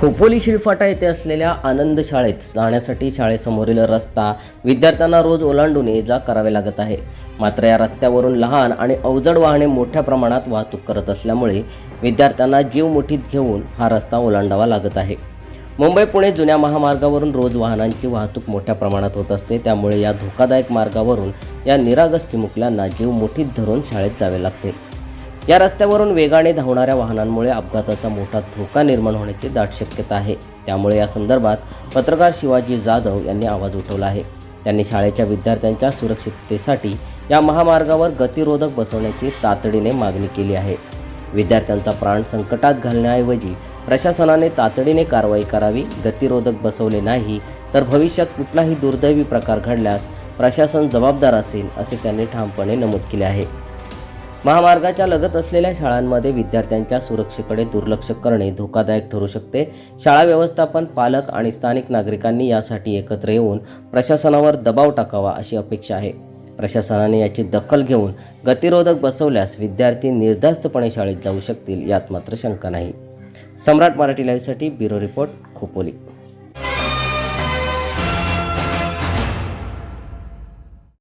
खोपोली शिळफाटा येथे असलेल्या आनंद शाळेत जाण्यासाठी शाळेसमोरील रस्ता विद्यार्थ्यांना रोज ओलांडून ये जा करावे लागत आहे. मात्र या रस्त्यावरून लहान आणि अवजड वाहने मोठ्या प्रमाणात वाहतूक करत असल्यामुळे विद्यार्थ्यांना जीव मुठीत घेऊन हा रस्ता ओलांडावा लागत आहे. मुंबई पुणे जुन्या महामार्गावरून रोज वाहनांची वाहतूक मोठ्या प्रमाणात होत असते. त्यामुळे या धोकादायक मार्गावरून या निरागस चिमुकल्यांना जीव मुठीत धरून शाळेत जावे लागते. या रस्त्यावरून वेगाने धावणाऱ्या वाहनांमुळे अपघाताचा मोठा धोका निर्माण होण्याची दाट शक्यता आहे. त्यामुळे या संदर्भात पत्रकार शिवाजी जाधव यांनी आवाज उठवला आहे. त्यांनी शाळेच्या विद्यार्थ्यांच्या सुरक्षिततेसाठी या महामार्गावर गतिरोधक बसवण्याची तातडीने मागणी केली आहे. विद्यार्थ्यांचा प्राण संकटात घालण्याऐवजी प्रशासनाने तातडीने कारवाई करावी गतिरोधक बसवले नाही तर भविष्यात कुठलाही दुर्दैवी प्रकार घडल्यास प्रशासन जबाबदार असेल असे त्यांनी ठामपणे नमूद केले आहे. महामार्गाच्या लगत असलेल्या शाळांमध्ये विद्यार्थ्यांच्या सुरक्षेकडे दुर्लक्ष करणे धोकादायक ठरू शकते. शाळा व्यवस्थापन पालक आणि स्थानिक नागरिकांनी यासाठी एकत्र येऊन प्रशासनावर दबाव टाकावा अशी अपेक्षा आहे. प्रशासनाने याची दखल घेऊन गतिरोधक बसवल्यास विद्यार्थी निर्धास्तपणे शाळेत जाऊ शकतील यात मात्र शंका नाही. सम्राट मराठी लाईव्हसाठी ब्युरो रिपोर्ट खोपोली.